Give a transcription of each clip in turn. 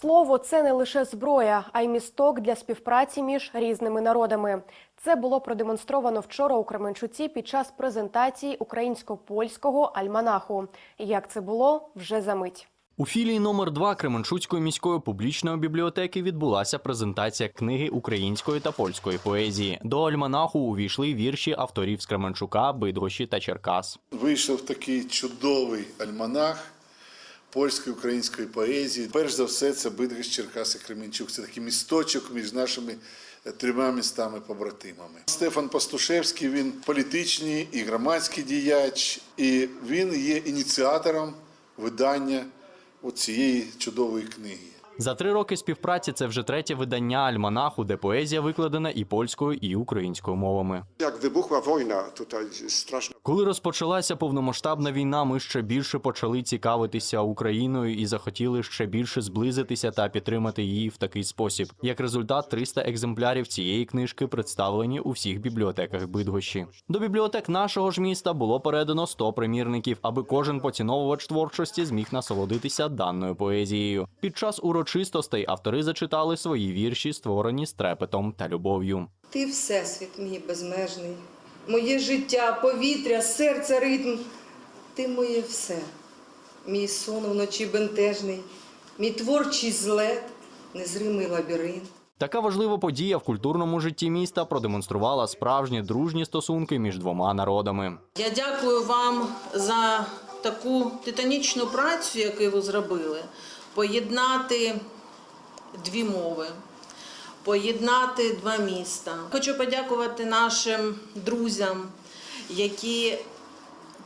Слово це не лише зброя, а й місток для співпраці між різними народами. Це було продемонстровано вчора у Кременчуці під час презентації українсько-польського альманаху. Як це було вже за мить. У філії номер 2 Кременчуцької міської публічної бібліотеки відбулася презентація книги української та польської поезії. До альманаху увійшли вірші авторів з Кременчука, Бидгощі та Черкас. Вийшов такий чудовий альманах польської української поезії. Перш за все, це Бидгощ, Черкас і Кременчук. Це такий місточок між нашими е, трьома містами-побратимами. Стефан Пастушевський він політичний і громадський діяч, і він є ініціатором видання цієї чудової книги. За три роки співпраці це вже третє видання альманаху, де поезія викладена і польською, і українською мовами. Jak wybuchła wojna, tutaj straszna Коли розпочалася повномасштабна війна, ми ще більше почали цікавитися Україною і захотіли ще більше зблизитися та підтримати її в такий спосіб. Як результат, 300 екземплярів цієї книжки представлені у всіх бібліотеках Бидгощі. До бібліотек нашого ж міста було передано 100 примірників, аби кожен поціновувач творчості зміг насолодитися даною поезією. Під час урочистостей автори зачитали свої вірші, створені з трепетом та любов'ю. Ти всесвіт мій безмежний, моє життя, повітря, серце, ритм. Ти моє все, мій сон вночі бентежний, мій творчий злет, незримий лабіринт. Така важлива подія в культурному житті міста продемонструвала справжні дружні стосунки між двома народами. Я дякую вам за таку титанічну працю, яку ви зробили. Поєднати дві мови, поєднати два міста. Хочу подякувати нашим друзям, які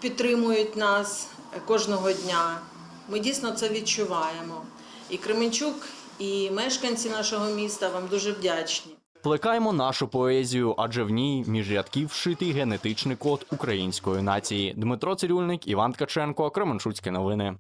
підтримують нас кожного дня. Ми дійсно це відчуваємо. І Кременчук, і мешканці нашого міста вам дуже вдячні. Плекаємо нашу поезію, адже в ній між рядків вшитий генетичний код української нації. Дмитро Цирюльник, Іван Ткаченко, Кременчуцькі новини.